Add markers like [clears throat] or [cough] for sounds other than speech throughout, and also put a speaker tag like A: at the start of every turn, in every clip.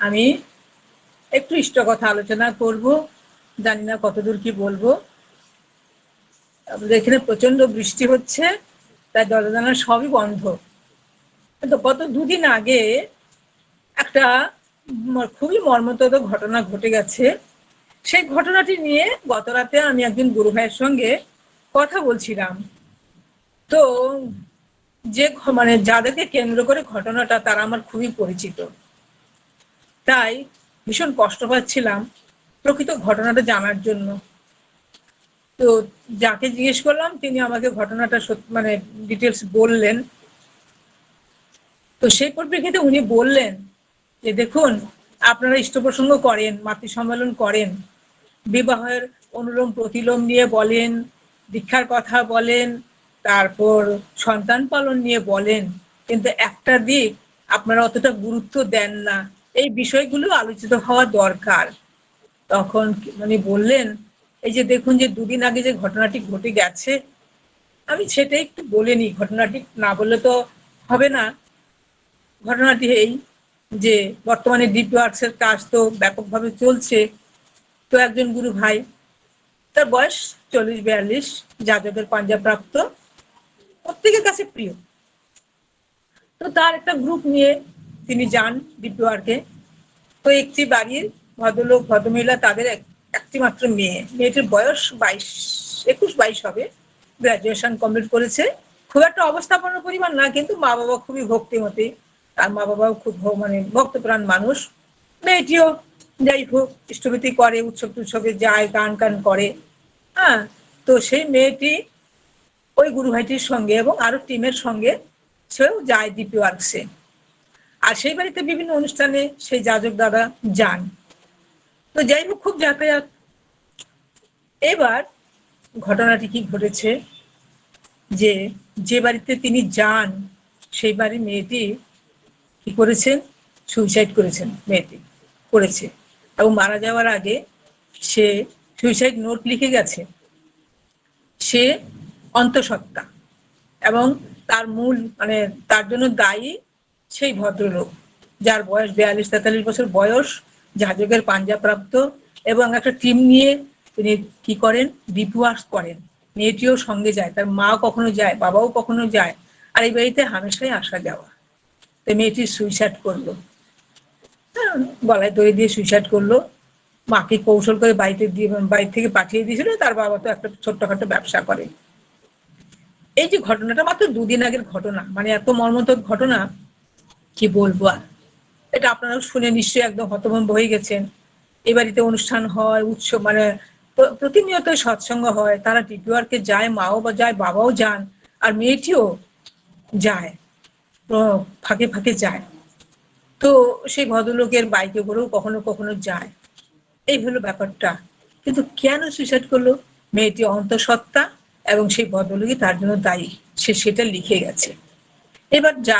A: আমি একটু ইষ্ট কথা আলোচনা করব, জানি না কতদূর কি বলব। এখানে প্রচণ্ড বৃষ্টি হচ্ছে, তাই দরজা সবই বন্ধ। তো গত দুদিন আগে একটা খুবই মর্মতদ ঘটনা ঘটে গেছে। সেই ঘটনাটি নিয়ে গত রাতে আমি একজন গুরু ভাইয়ের সঙ্গে কথা বলছিলাম। তো যে মানে যাদেরকে কেন্দ্র করে ঘটনাটা, তারা আমার খুবই পরিচিত। তাই ভীষণ কষ্ট পাচ্ছিলাম প্রকৃত ঘটনাটা জানার জন্য। তো যাকে জিজ্ঞেস করলাম, তিনি আমাকে ঘটনাটা মানে ডিটেলস বললেন। তো সেই পরিপ্রেক্ষিতে উনি বললেন যে, দেখুন, আপনারা ইষ্টপ্রসঙ্গ করেন মাতৃ সম্মেলন করেন। বিবাহের অনুলোম প্রতিলোম নিয়ে বলেন, দীক্ষার কথা বলেন, তারপর সন্তান পালন নিয়ে বলেন। কিন্তু একটা দিক আপনারা অতটা গুরুত্ব দেন না। এই বিষয়গুলো আলোচিত হওয়া দরকার। তখন মানে বললেন, এই যে দেখুন যে দুদিন আগে যে ঘটনাটি ঘটে গেছে, আমি সেটাই একটু বলে নিই। ঘটনাটি না বললে তো হবে না। ঘটনাটি এই যে বর্তমানে ডিপি ওয়ার্কসের কাজ তো ব্যাপকভাবে চলছে। তো একজন গুরু ভাই, তার বয়স চল্লিশ বিয়াল্লিশ যাদবের পাঞ্জাব প্রাপ্ত প্রত্যেকের কাছে প্রিয়। তো তার একটা গ্রুপ নিয়ে তিনি যান ডিপি ওয়ার্কে তো একটি বাড়ির ভদ্রলোক, ভদ্রমহিলা, তাদের একটি মাত্র মেয়ে। মেয়েটির বয়স বাইশ, একুশ, বাইশ হবে। গ্রাজুয়েশন কমপ্লিট করেছে। খুব একটা অবস্থাপন্ন পরিমাণ না, কিন্তু মা বাবা খুবই ভক্তিমতী। তার মা বাবাও খুব মানে ভক্তপ্রাণ মানুষ। মেয়েটিও যাই হোক, ইষ্টভীতি করে, উৎসব টুৎসবে যায়, গান গান করে। হ্যাঁ তো সেই মেয়েটি ওই গুরু ভাইটির সঙ্গে এবং আরও টিমের সঙ্গে সেও যায় ডিপি ওয়ার্কসে আর সেই বাড়িতে বিভিন্ন অনুষ্ঠানে সেই যাজক দাদা যান। তো যাই হোক, খুব যাতায়াত। এবার ঘটনাটি কি ঘটেছে? যে যে বাড়িতে তিনি যান, সেই বাড়ির মেয়েটি কি করেছেন? সুইসাইড করেছেন, মেয়েটি করেছে। এবং মারা যাওয়ার আগে সে সুইসাইড নোট লিখে গেছে। সে অন্তঃসত্ত্বা এবং তার মূল মানে তার জন্য দায়ী সেই ভদ্রলোক যার বয়স বিয়াল্লিশ তেতাল্লিশ বছর বয়স জাহাজকের পাঞ্জাপ্রাপ্ত এবং একটা টিম নিয়ে তিনি কি করেন? ডিপওয়ার্স করেন। মেয়েটিও সঙ্গে যায় তার মা কখনো যায় বাবাও কখনো যায় আর এই বাড়িতে হামেশাই আসা যাওয়া। তো মেয়েটি সুইসাইড করল। হ্যাঁ, গলায় দড়ি দিয়ে সুইসাইড করল। মাকে কৌশল করে বাড়িতে দিয়ে বাড়ি থেকে পাঠিয়ে দিয়েছিল তার বাবা তো একটা ছোট্টখাটো ব্যবসা করে। এই যে ঘটনাটা মাত্র দুদিন আগের ঘটনা মানে এত মর্মন্তক ঘটনা কি বলব আর? এটা আপনারা শুনে নিশ্চয়ই একদম হতভম্ব হয়ে গেছেন। এ বাড়িতে অনুষ্ঠান হয়, উৎসব মানে প্রতিনিয়ত সৎসঙ্গ হয়। তারা টিপিওয়ারকে যায়, মাও বা যায়, বাবাও যান, আর মেয়েটিও যায়। ফাঁকে ফাঁকে যায়। তো সেই ভদ্রলোকের বাইকে করেও কখনো কখনো যায়। এই হলো ব্যাপারটা। কিন্তু কেন সুইসাইড করল? মেয়েটি অন্তঃসত্ত্বা এবং সেই ভদ্রলোকই তার জন্য দায়ী। সে সেটা লিখে গেছে। এবার যা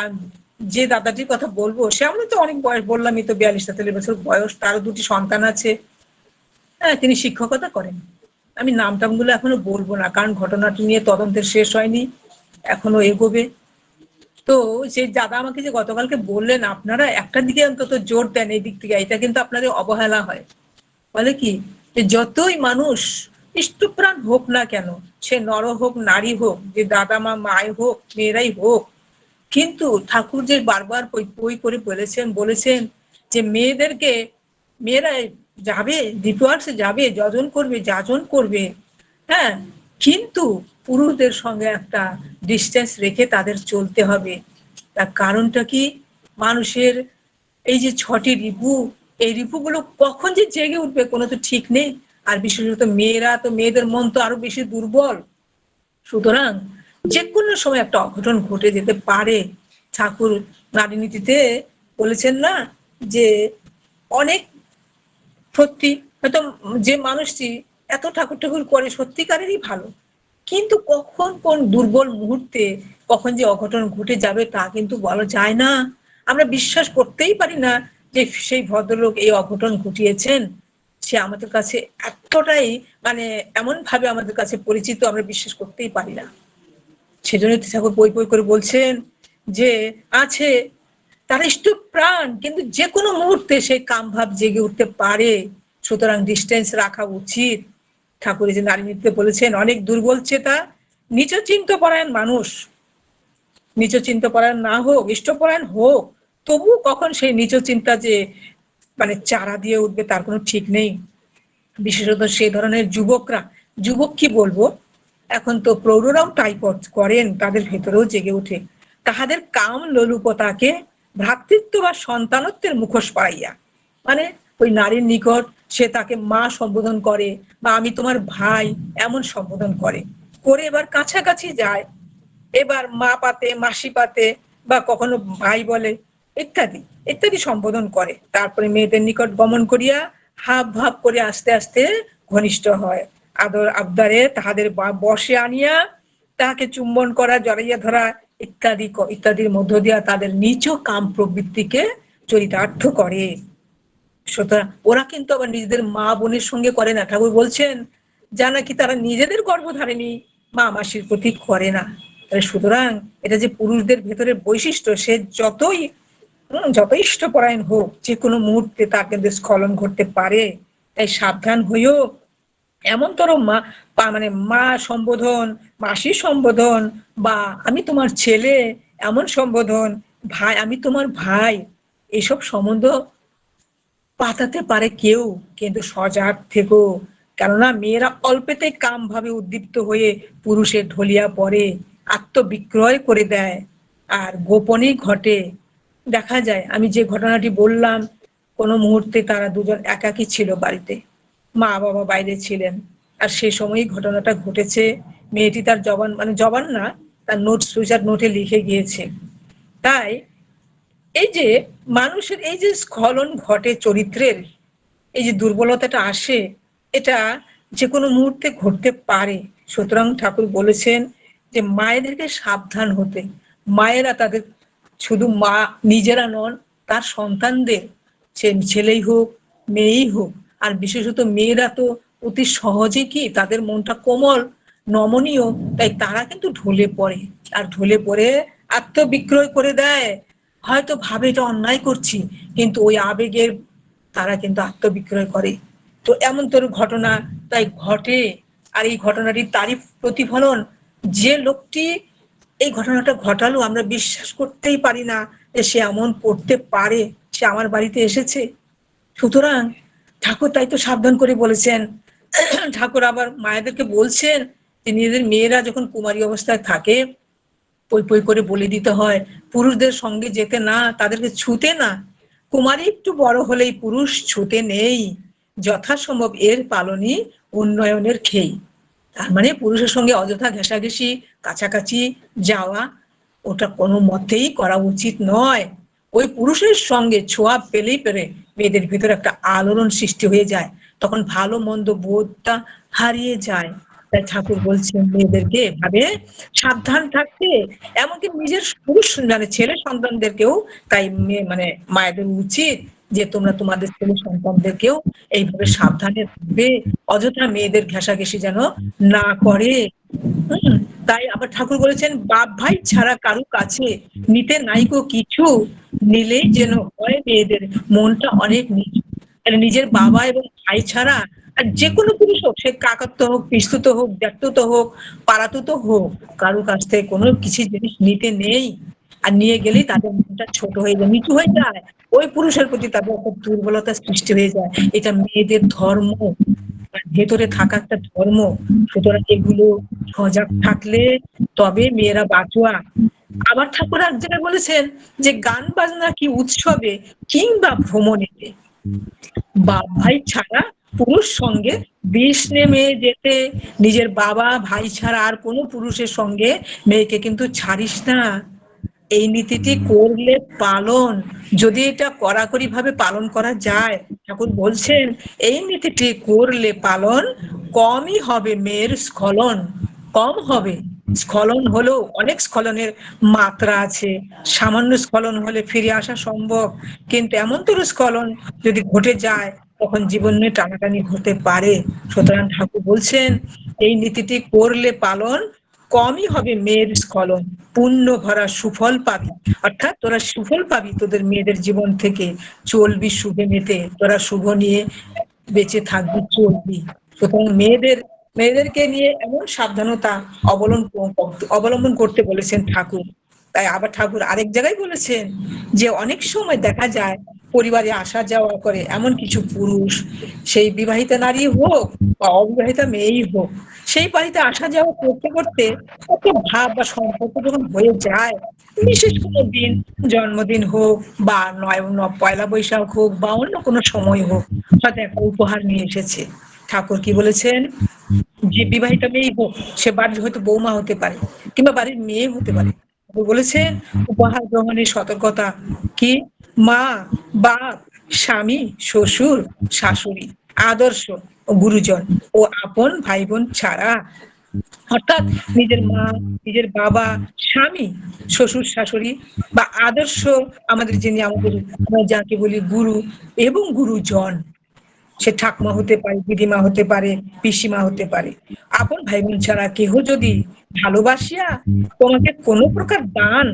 A: যে দাদাটির কথা বলব, সে আমরা তো অনেক বয়স বললামই তো বিয়াল্লিশ তেতাল্লিশ বছর বয়স, তারও দুটি সন্তান আছে। হ্যাঁ তিনি শিক্ষকতা করেন। আমি নাম টামগুলো এখনও বলব না, কারণ ঘটনাটি নিয়ে তদন্তের শেষ হয়নি, এখনও এগোবে। তো সেই দাদা আমাকে যে গতকালকে বললেন, আপনারা একটা দিকে অন্তত জোর দেন এই দিক থেকে, এটা কিন্তু আপনাদের অবহেলা হয়। বলে কি যতই মানুষ ইষ্টপ্রাণ হোক না কেন, সে নর হোক, নারী হোক, যে দাদা মা মায় হোক, মেয়েরাই হোক কিন্তু ঠাকুর যে বারবার বই করে বলেছেন বলেছেন যে মেয়েদেরকে, মেয়েরা যাবে দ্বিতীয়ার্সে যাবে, যজন করবে, যাজন করবে। হ্যাঁ কিন্তু পুরুষদের সঙ্গে একটা ডিস্টেন্স রেখে তাদের চলতে হবে। তার কারণটা কি? মানুষের এই যে ছটি রিপু, এই রিপুগুলো কখন যে জেগে উঠবে কোনো তো ঠিক নেই। আর বিশেষত মেয়েরা তো, মেয়েদের মন তো আরও বেশি দুর্বল। সুতরাং যে কোনো সময় একটা অঘটন ঘটে যেতে পারে। ঠাকুর নারী নীতিতে বলেছেন না যে অনেক সত্যি, হয়তো যে মানুষটি এত ঠাকুর ঠাকুর করে সত্যিকারেরই ভালো। কিন্তু কখন কোন দুর্বল মুহূর্তে, কখন যে অঘটন ঘটে যাবে তা কিন্তু বলা যায় না। আমরা বিশ্বাস করতেই পারি না যে সেই ভদ্রলোক এই অঘটন ঘটিয়েছেন। সে আমাদের কাছে এতটাই মানে এমন ভাবে আমাদের কাছে পরিচিত, আমরা বিশ্বাস করতেই পারি না। সেজন্য ঠাকুর বই বই করে বলছেন যে, আছে, তারা ইষ্ট প্রাণ, কিন্তু যে কোনো মুহূর্তে সেই কাম ভাব জেগে উঠতে পারে। সুতরাং ডিস্টেন্স রাখা উচিত। ঠাকুর যে নারী নৃত্যে বলেছেন, অনেক দুর্বল চেতা নিচ চিন্ত পরায়ণ মানুষ। নিচ চিন্তা পরায়ণ না হোক, ইষ্টপরায়ণ হোক, তবু কখন সেই নিচ চিন্তা যে মানে চারা দিয়ে উঠবে তার কোনো ঠিক নেই। বিশেষত সেই ধরনের যুবকরা, যুবক কি বলব? এখন তো প্রৌঢ়রাও টাইপ করেন, তাদের ভেতরেও জেগে ওঠে। তাহাদের কাম লোলুপতাকে ভ্রাতৃত্ব বা সন্তানত্বের মুখোশ পাইয়া মানে ওই নারীর নিকট সে তাকে মা সম্বোধন করে বা আমি তোমার ভাই এমন সম্বোধন করে। করে এবার কাছাকাছি যায়, এবার মা পাতে, মাসি পাতে বা কখনো ভাই বলে, ইত্যাদি ইত্যাদি সম্বোধন করে। তারপরে মেয়েদের নিকট গমন করিয়া হাব ভাব করে আস্তে আস্তে ঘনিষ্ঠ হয়। আদর আবদারে তাহাদের বসে আনিয়া তাহাকে চুম্বন করা, জড়াইয়া ধরা ইত্যাদি ইত্যাদির মধ্য দিয়া তাদের নিচ কাম প্রবৃত্তিকে চরিতার্থ করে। সুতরাং ওরা কিন্তু আবার নিজেদের মা বোনের সঙ্গে করে না। ঠাকুর বলছেন, যা নাকি তারা নিজেদের গর্ভধারিণী, মা মাসির প্রতি করে না। সুতরাং এটা যে পুরুষদের ভেতরে বৈশিষ্ট্য, সে যতই যত ইষ্টপরায়ণ হোক, যে কোনো মুহূর্তে তার কিন্তু স্খলন ঘটতে পারে। তাই সাবধান হইও এমন তোর মা মানে মা সম্বোধন মাসি সম্বোধন বা আমি তোমার ছেলে, এমন সম্বোধন, ভাই, আমি তোমার ভাই, এসব সম্বন্ধ পাতাতে পারে কেউ, কিন্তু সজাগ থেকো। কেননা মেয়েরা অল্পেতে কাম ভাবে উদ্দীপ্ত হয়ে পুরুষের ঢলিয়া পড়ে আত্মবিক্রয় করে দেয়, আর গোপনেই ঘটে। দেখা যায়, আমি যে ঘটনাটি বললাম, কোনো মুহূর্তে তারা দুজন একাকি ছিল বাড়িতে। মা বাবা বাইরে ছিলেন। আর সে সময়ই ঘটনাটা ঘটেছে। মেয়েটি তার জবান মানে জবান না, তার নোট সুইচার নোটে লিখে গিয়েছে। তাই এই যে মানুষের এই যে স্খলন ঘটে চরিত্রের, এই যে দুর্বলতাটা আসে, এটা যে কোনো মুহূর্তে ঘটতে পারে। সুতরাং ঠাকুর বলেছেন যে মায়েদেরকে সাবধান হতে। মায়েরা তাদের, শুধু মা নিজেরা নন, তার সন্তানদের ছেলেই হোক, মেয়েই হোক আর বিশেষত মেয়েরা তো অতি সহজে কি তাদের মনটা কোমল, নমনীয়, তাই তারা কিন্তু ঢলে পড়ে। আর ঢলে পড়ে আত্মবিক্রয় করে দেয়। হয়তো ভাবে এটা অন্যায় করছি, কিন্তু ওই আবেগের তারা কিন্তু আত্মবিক্রয় করে। তো এমন তোর ঘটনা তাই ঘটে। আর এই ঘটনাটি তারই প্রতিফলন, যে লোকটি এই ঘটনাটা ঘটালো, আমরা বিশ্বাস করতেই পারি না যে সে এমন করতে পারে, সে আমার বাড়িতে এসেছে। সুতরাং ঠাকুর তাই তো সাবধান করে বলেছেন। ঠাকুর আবার মায়েদেরকে বলছেন যে, নিজেদের মেয়েরা যখন কুমারী অবস্থায় থাকে, পই পই করে বলে দিতে হয়, পুরুষদের সঙ্গে যেতে না, তাদেরকে ছুতে না। কুমারী একটু বড় হলেই পুরুষ ছুতে নেই। যথাসম্ভব এর পালনই উন্নয়নের খেই। তার মানে পুরুষের সঙ্গে অযথা ঘেঁষাঘেঁষি, কাছাকাছি যাওয়া, ওটা কোনো মতেই করা উচিত নয়। ওই পুরুষের সঙ্গে ছোঁয়া পেলেই পেরে মেয়েদের ভিতরে একটা আলোড়ন সৃষ্টি হয়ে যায়। তখন ভালো মন্দ বোধটা হারিয়ে যায়। তাই ঠাকুর বলছেন মেয়েদেরকে এভাবে সাবধান থাকতে। এমনকি নিজের পুরুষ মানে ছেলে সন্তানদেরকেও তাই মানে মায়েদের উচিত যে তোমরা তোমাদের ছেলে সন্তানদেরকেও এইভাবে সাবধানে থাকবে। অযথা মেয়েদের ঘেঁষাঘেঁষি যেন না করে। তাই আবার ঠাকুর বলেছেন, বাপ ভাই ছাড়া কারু কাছে নিতে নাইকো কিছু। নিলেই যেন হয় মেয়েদের। মনটা অনেক নিচু। নিজের বাবা এবং ভাই ছাড়া আর যে কোনো পুরুষ হোক, সে কাকাত্ত হোক, পিস্তুত হোক জ্যাঠতুত হোক পাড়াতুত হোক, কারও কাছ থেকে কোনো কিছু জিনিস নিতে নেই। আর নিয়ে গেলেই তাদের মনটা ছোট হয়ে যায়, নিচু হয়ে যায়। ওই পুরুষের প্রতি তাদের একটা দুর্বলতা সৃষ্টি হয়ে যায়। এটা মেয়েদের ধর্ম। ভেতরে থাকা একটা ধর্ম। সুতরাং এগুলো সজাগ থাকলে তবে মেয়েরা বাঁচুয়া। আবার ঠাকুর এক জায়গায় বলেছেন যে, গান বাজনা কি উৎসবে কিংবা ভ্রমণেতে? বাপ ভাই ছাড়া পুরুষ সঙ্গে বিষ নেমে যেতে, নিজের বাবা ভাই ছাড়া আর কোনো পুরুষের সঙ্গে মেয়েকে কিন্তু ছাড়িস না। এই নীতিটি করলে পালন, যদি এটা কড়াকড়ি ভাবে পালন করা যায়, ঠাকুর বলছেন, এই নীতিটি করলে পালন কমই হবে মেয়ের স্খলন, কম হবে। স্খলন হলেও অনেক স্খলনের মাত্রা আছে, সামান্য স্খলন হলে ফিরে আসা সম্ভব, কিন্তু এমন তোর স্খলন যদি ঘটে যায়, তখন জীবনে টানাটানি হতে পারে। সুতরাং ঠাকুর বলছেন, এই নীতিটি করলে পালন কমই হবে মেয়ের স্খলন, পুণ্য ভরা সুফল পাবি। অর্থাৎ তোরা সুফল পাবি তোদের মেয়েদের জীবন থেকে। চলবি শুভে মেতে, তোরা শুভ নিয়ে বেঁচে থাকবি, চলবি। সুতরাং মেয়েদের, মেয়েদেরকে নিয়ে এমন সাবধানতা অবলম্বন অবলম্বন করতে বলেছেন ঠাকুর। তাই আবার ঠাকুর আরেক জায়গায় বলেছেন যে অনেক সময় দেখা যায় পরিবারে আসা যাওয়া করে এমন কিছু পুরুষ, সেই বিবাহিতা নারী হোক বা অবিবাহিতা মেয়েই হোক, সেই বাড়িতে আসা যাওয়া করতে করতে একটা ভাব বা সম্পর্ক যখন হয়ে যায়, বিশেষ কোনো দিন জন্মদিন হোক বা নয় পয়লা বৈশাখ হোক বা অন্য কোনো সময় হোক, হয়তো একটা উপহার নিয়ে এসেছে। ঠাকুর কি বলেছেন? যে বিবাহিতা মেয়ে হোক, সে বাড়ির হয়তো বৌমা হতে পারে কিংবা বাড়ির মেয়ে হতে পারে। বলেছেন উপহার গ্রহণের সতর্কতা কি? মা, বাপ, স্বামী, শ্বশুর, শাশুড়ি, আদর্শ গুরুজন ও আপন ভাই বোন ছাড়া। অর্থাৎ নিজের মা, নিজের বাবা, স্বামী, শ্বশুর, শাশুড়ি বা আদর্শ আমাদের যিনি আমাদের যাকে বলি গুরু এবং গুরুজন। সে ঠাকমা হতে পারে দিদিমা হতে পারে পিসিমা হতে পারে। আপন ভাই বোন ছাড়া কেহ যদি ভালোবাসিয়া তোমাকে কোনো প্রকার দান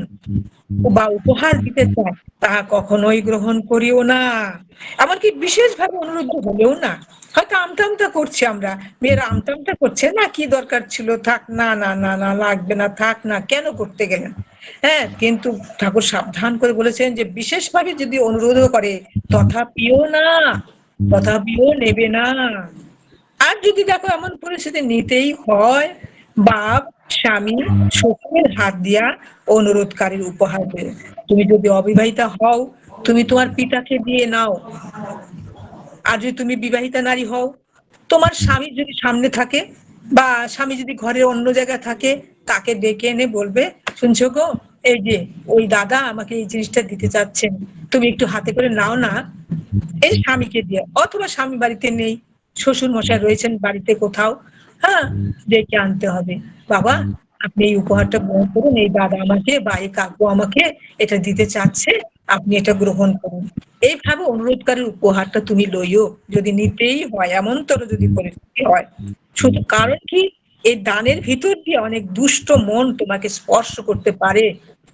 A: বা উপহার দিতে চায় তাহা কখনোই গ্রহণ করিও না। এমনকি বিশেষভাবে অনুরোধ হলেও না। হয়তো আমতামতা করছি আমরা। মেয়েরা আমতামতা করছে না কি দরকার ছিল? থাক না না না না লাগবে না থাক না কেন করতে গেলেন? হ্যাঁ কিন্তু ঠাকুর সাবধান করে বলেছেন যে বিশেষভাবে যদি অনুরোধ করে তথাপিও না। তথাপিও নেবে না। আর যদি দেখো এমন পরিস্থিতি নিতেই হয় বাপ স্বামী শ্বশুরের হাত দিয়া অনুরোধকারীর উপহার দেবে তুমি যদি অবিবাহিতা হও তুমি তোমার পিতাকে দিয়ে নাও। আর যদি তুমি বিবাহিতা নারী হও তোমার স্বামী যদি সামনে থাকে বা স্বামী যদি ঘরের অন্য জায়গায় থাকে তাকে ডেকে এনে বলবে শুনছো গো এই যে ওই দাদা আমাকে এই জিনিসটা দিতে চাচ্ছেন, তুমি একটু হাতে করে নাও না। এই স্বামীকে দিয়ে, অথবা স্বামী বাড়িতে নেই শ্বশুর মশাই রয়েছেন বাড়িতে কোথাও হ্যাঁ ডেকে আনতে হবে। বাবা, আপনি এই উপহারটা গ্রহণ করুন, এই দাদা আমাকে বা এই কাকু আমাকে এটা দিতে চাচ্ছে, আপনি এটা গ্রহণ করুন। এইভাবে অনুরোধকারীর উপহারটা তুমি লইও, যদি নিতেই হয় এমন তোর যদি পরিস্থিতি হয়। শুধু কারণ কি, এই দানের ভিতর দিয়ে অনেক দুষ্ট মন তোমাকে স্পর্শ করতে পারে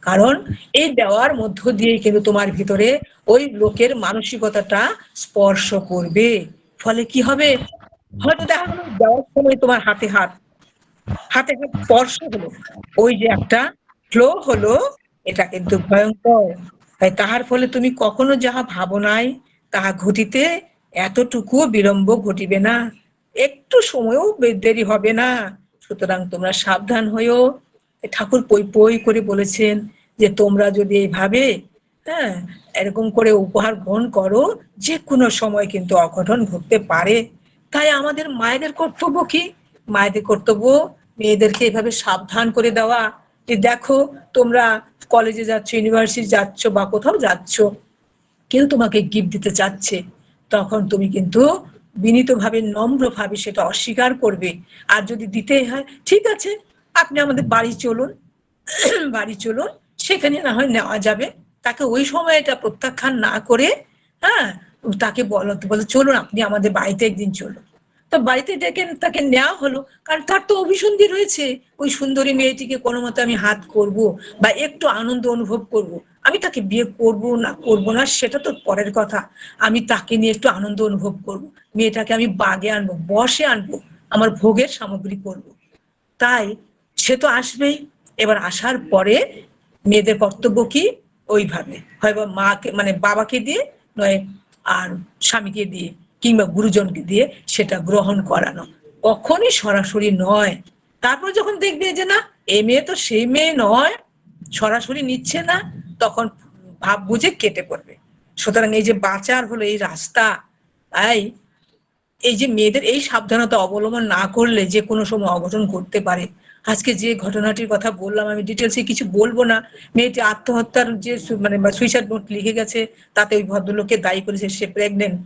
A: কারণ এই দেওয়ার মধ্য দিয়ে কিন্তু তোমার ভিতরে ওই লোকের মানসিকতাটা স্পর্শ করবে। ফলে কি হবে? হয়তো দেখা গেল দেওয়ার সময় তোমার হাতে হাত হাতে হাত স্পর্শ হলো। ওই যে একটা ফ্লো হলো, এটা কিন্তু ভয়ঙ্কর। তাই তাহার ফলে তুমি কখনো যাহা ভাবনায় তাহা ঘটিতে এতটুকু বিলম্ব ঘটিবে না। একটু সময়ও দেরি হবে না। সুতরাং তোমরা সাবধান হয়েও ঠাকুর পই পই করে বলেছেন যে তোমরা যদি এইভাবে হ্যাঁ এরকম করে উপহার গ্রহণ করো যে কোনো সময় কিন্তু অঘটন ঘটতে পারে। তাই আমাদের মায়েদের কর্তব্য কি? মায়েদের কর্তব্য মেয়েদেরকে এভাবে সাবধান করে দেওয়া। যে দেখো, তোমরা কলেজে যাচ্ছ ইউনিভার্সিটি যাচ্ছ বা কোথাও যাচ্ছ, কেউ তোমাকে গিফট দিতে চাচ্ছে, তখন তুমি কিন্তু বিনীতভাবে, নম্রভাবে সেটা অস্বীকার করবে। আর যদি দিতে হয়, ঠিক আছে আপনি আমাদের বাড়ি চলুন [clears throat] বাড়ি চলুন, সেখানে না হয় নেওয়া যাবে তাকে ওই সময়টা প্রত্যাখ্যান না করে হ্যাঁ তাকে বলো, বলে, চলুন, আপনি আমাদের বাড়িতে একদিন চলুন তো বাড়িতে ডেকে তাকে নেওয়া হলো, কারণ তার তো অভিসন্ধি রয়েছে, ওই সুন্দরী মেয়েটিকে কোনো মতে আমি হাত করব বা একটু আনন্দ অনুভব করব। আমি তাকে বিয়ে করব না করব না, সেটা তো পরের কথা আমি তাকে নিয়ে একটু আনন্দ অনুভব করব। মেয়েটাকে আমি বাগে আনব, বসে আনব, আমার ভোগের সামগ্রী করব। তাই সে তো আসবেই। এবার আসার পরে মেয়েদের কর্তব্য কি? ওইভাবে। হয় বা মাকে মানে বাবাকে দিয়ে নয়, আর স্বামীকে দিয়ে কিংবা গুরুজনকে দিয়ে সেটা গ্রহণ করানো। কখনই সরাসরি নয়। তারপর যখন দেখবে যে না, এ মেয়ে তো সেই মেয়ে নয়, সরাসরি নিচ্ছে না, তখন ভাব বুঝে কেটে পড়বে। সুতরাং এই যে বাঁচার হলো এই রাস্তা, তাই এই যে মেয়েদের এই সাবধানতা অবলম্বন না করলে যে কোনো সময় অঘটন ঘটতে পারে আজকে যে ঘটনাটির কথা বললাম, আমি ডিটেলসে কিছু বলব না। মেয়েটি আত্মহত্যার যে মানে সুইসাইড নোট লিখে গেছে, তাতে ওই ভদ্রলোককে দায়ী করেছে, সে প্রেগনেন্ট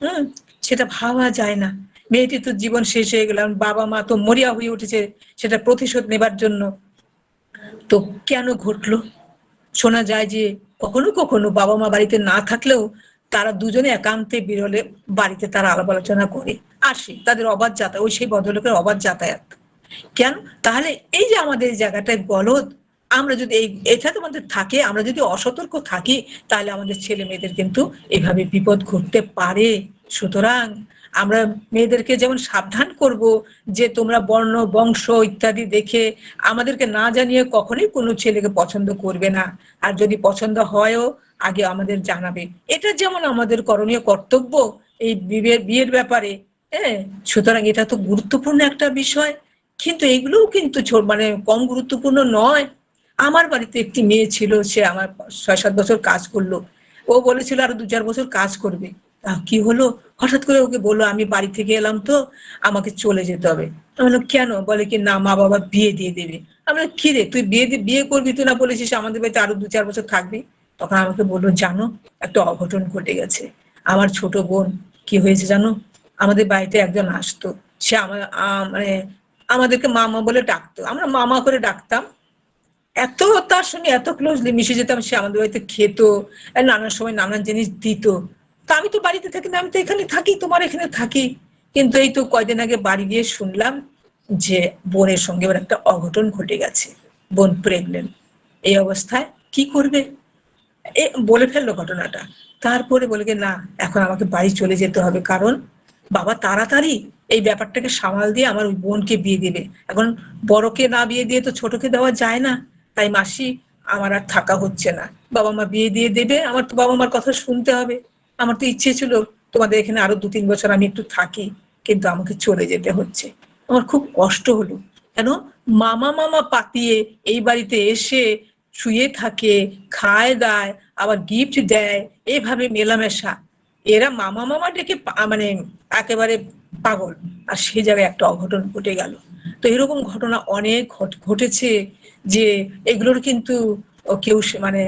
A: হুম? সেটা ভাবা যায় না। মেয়েটি তো জীবন শেষ হয়ে গেলাম বাবা মা তো মরিয়া হয়ে উঠেছে, সেটা প্রতিশোধ নেবার জন্য। তো কেন ঘটলো? শোনা যায় যে কখনো কখনো বাবা মা বাড়িতে না থাকলেও তারা দুজনে একান্তে বিরলে বাড়িতে তারা আলাপ আলোচনা করে আসে তাদের অবাধ যাতায়াত ওই সেই ভদ্রলোকের অবাধ যাতায়াত। কেন? তাহলে এই যে আমাদের এই জায়গাটায় গলদ আমরা যদি এই, এটাতে আমাদের থাকে, আমরা যদি অসতর্ক থাকি, তাহলে আমাদের ছেলে মেয়েদের কিন্তু এভাবে বিপদ ঘটতে পারে। সুতরাং আমরা মেয়েদেরকে যেমন সাবধান করব যে তোমরা বর্ণ, বংশ ইত্যাদি দেখে আমাদেরকে না জানিয়ে কখনোই কোনো ছেলেকে পছন্দ করবে না। আর যদি পছন্দ হয়ও, আগে আমাদের জানাবে। এটা যেমন আমাদের করণীয় কর্তব্য এই বিয়ের বিয়ের ব্যাপারে হ্যাঁ? সুতরাং এটা তো গুরুত্বপূর্ণ একটা বিষয়। কিন্তু এগুলোও কিন্তু মানে কম গুরুত্বপূর্ণ নয়। আমার বাড়িতে একটি মেয়ে ছিল, সে আমার ছয় সাত বছর কাজ করল। ও বলেছিল, আরও দু চার বছর কাজ করবে। কি হলো? হঠাৎ করে ওকে বলল, আমি বাড়ি থেকে এলাম তো, আমাকে চলে যেতে হবে। আমি কেন? বলে কি, না, মা বাবা বিয়ে দিয়ে দেবে। আমি কি রে, তুই বিয়ে বিয়ে করবি তুই না বলেছিস আমাদের বাড়িতে আরও দু চার বছর থাকবি? তখন আমাকে বলল, জানো, একটা অঘটন ঘটে গেছে। আমার ছোট বোন, কি হয়েছে জানো? আমাদের বাড়িতে একজন আসতো। সে আমার মানে আমাদেরকে মামা বলে ডাকতো। আমরা মামা করে ডাকতাম। এত তার সঙ্গে এত ক্লোজলি মিশে যেতাম, সে আমাদের বাড়িতে খেত, নানান সময় নানান জিনিস দিত। তা আমি তো বাড়িতে থাকি না, আমি তো এখানে থাকি, তোমার এখানে থাকি। কিন্তু এই তো কয়দিন আগে বাড়ি গিয়ে শুনলাম যে বোনের সঙ্গে ওর একটা অঘটন ঘটে গেছে। বোন প্রেগনেন্ট এই অবস্থায় কি করবে? এ বলে ফেলল ঘটনাটা। তারপরে বলে না, এখন আমাকে বাড়ি চলে যেতে হবে। কারণ বাবা তাড়াতাড়ি এই ব্যাপারটাকে সামাল দিয়ে আমার ওই বোনকে বিয়ে দেবে। এখন বড়কে না বিয়ে দিয়ে তো ছোটকে দেওয়া যায় না। তাই মাসি আমার আর থাকা হচ্ছে না। বাবা মা বিয়ে দিয়ে দেবে, আমার তো বাবা মার কথা শুনতে হবে। আমার তো ইচ্ছে ছিল তোমাদের এখানে আরও দু তিন বছর আমি একটু থাকি, কিন্তু আমাকে চলে যেতে হচ্ছে। আমার খুব কষ্ট হলো। কেন? মামা মামা পাতিয়ে এই বাড়িতে এসে শুয়ে থাকে, খায় দায়, আবার গিফট দেয় এইভাবে মেলামেশা। এরা মামা মামা ডেকে মানে একেবারে পাগল। আর সে জায়গায় একটা অঘটন ঘটে গেল। তো এরকম ঘটনা অনেক ঘটেছে যে এগুলোর কিন্তু কেউ মানে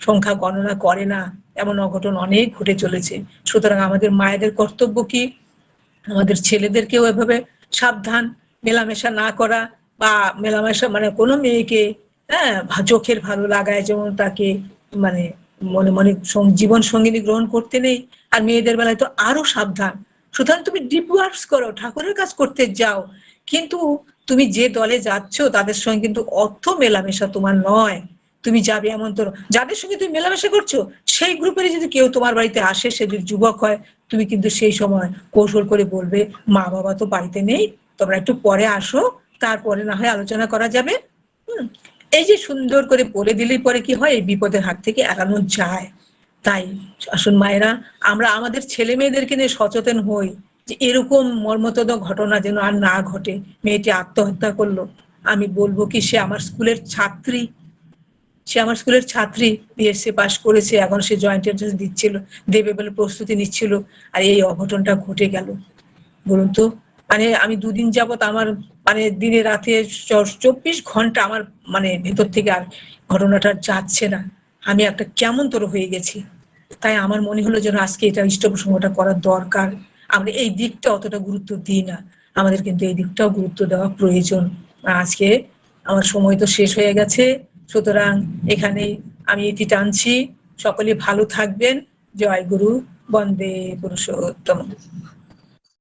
A: সংখ্যা গণনা করে না। এমন অঘটন অনেক ঘটে চলেছে। সুতরাং আমাদের মায়েদের কর্তব্য কি? আমাদের ছেলেদেরকেও এভাবে সাবধান, মেলামেশা না করা বা মেলামেশা মানে কোনো মেয়েকে হ্যাঁ চোখের ভালো লাগায়, যেমন তাকে মানে মনে মনে জীবন সঙ্গিনী গ্রহণ করতে নেই। আর মেয়েদের বেলায় তো আরও সাবধান। সুতরাং তুমি ডিপ ওয়ার্কস করো, ঠাকুরের কাজ করতে যাও। কিন্তু তুমি যে দলে যাচ্ছ, তাদের সঙ্গে কিন্তু অর্থ মেলামেশা তোমার নয়। তুমি যাবে এমন তো যাদের সঙ্গে তুমি মেলামেশা করছ, সেই গ্রুপের যদি কেউ তোমার বাড়িতে আসে, সে যদি যুবক হয়, তুমি কিন্তু সেই সময় কৌশল করে বলবে, মা বাবা তো বাড়িতে নেই, তোমরা একটু পরে আসো, তারপরে না হয় আলোচনা করা যাবে। হম। এই যে সুন্দর করে বলে দিলে পরে কি হয়? এই বিপদের হাত থেকে এড়ানো যায়। তাই আসুন মায়েরা, আমরা আমাদের ছেলে মেয়েদেরকে নিয়ে সচেতন হই যে এরকম মর্মতদ ঘটনা যেন আর না ঘটে। মেয়েটি আত্মহত্যা করল। আমি বলব কি, সে আমার স্কুলের ছাত্রী। সে আমার স্কুলের ছাত্রী বিএসসি পাস করেছে, এখন সে জয়েন্ট এন্ট্রান্স দিচ্ছিল, দেবে বলে প্রস্তুতি নিচ্ছিল, আর এই অঘটনটা ঘটে গেল। বলুন তো মানে আমি দুদিন যাবত আমার মানে দিনে রাতে চব্বিশ ঘণ্টা আমার মানে ভেতর থেকে আর ঘটনাটা যাচ্ছে না। আমি একটা কেমন তোর হয়ে গেছি। তাই আমার মনে হলো যেন আজকে এটা ইষ্ট প্রসঙ্গটা করার দরকার। আমরা এই দিকটা অতটা গুরুত্ব দিই না। আমাদের কিন্তু এই দিকটাও গুরুত্ব দেওয়া প্রয়োজন। আজকে আমার সময় তো শেষ হয়ে গেছে। সুতরাং এখানে আমি এটি টানছি। সকলে ভালো থাকবেন। জয় গুরু। বন্দে পুরুষোত্তম।